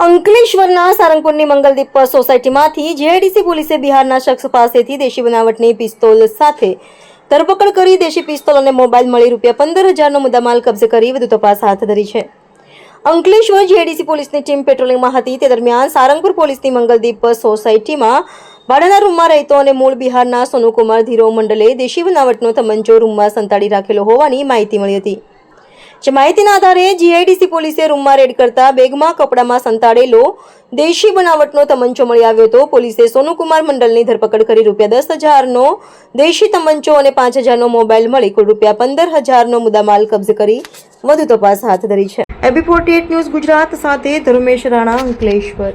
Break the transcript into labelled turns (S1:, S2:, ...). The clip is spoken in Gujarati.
S1: અંકલેશ્વરના સારંગપુરની મંગલદીપ સોસાયટીમાંથી જેઆઈડીસી પોલીસે બિહારના શખ્સ પાસેથી દેશી બનાવટની પિસ્તોલ સાથે ધરપકડ કરી દેશી પિસ્તોલ અને મોબાઈલ મળી રૂપિયા પંદર હજારનો મુદ્દામાલ કબજે કરી વધુ તપાસ હાથ ધરી છે. અંકલેશ્વર જીઆઈડીસી પોલીસની ટીમ પેટ્રોલિંગમાં હતી. તે દરમિયાન સારંગપુર પોલીસની મંગલદીપ સોસાયટીમાં ભાડાના રૂમમાં રહેતો અને મૂળ બિહારના સોનુકુમાર ધીરો મંડલે દેશી બનાવટનો તમંચો રૂમમાં સંતાડી રાખેલો હોવાની માહિતી મળી હતી. જે માહિતીના આધારે જીઆઈડીસી પોલીસે રૂમમાં રેડ કરતા બેગમાં કપડામાં સંતાડેલો દેશી બનાવટનો તમંચો મળી આવ્યો હતો. પોલીસે સોનુકુમાર મંડલની ધરપકડ કરી રૂપિયા દસ હજારનો દેશી તમંચો અને પાંચ હજારનો મોબાઈલ મળી કુલ રૂપિયા પંદર હજારનો મુદ્દામાલ કબજે કરી વધુ તપાસ હાથ ધરી છે. એબી ફોર્ટી ન્યૂઝ ગુજરાત સાથે ધર્મેશ રાણા અંકલેશ્વર.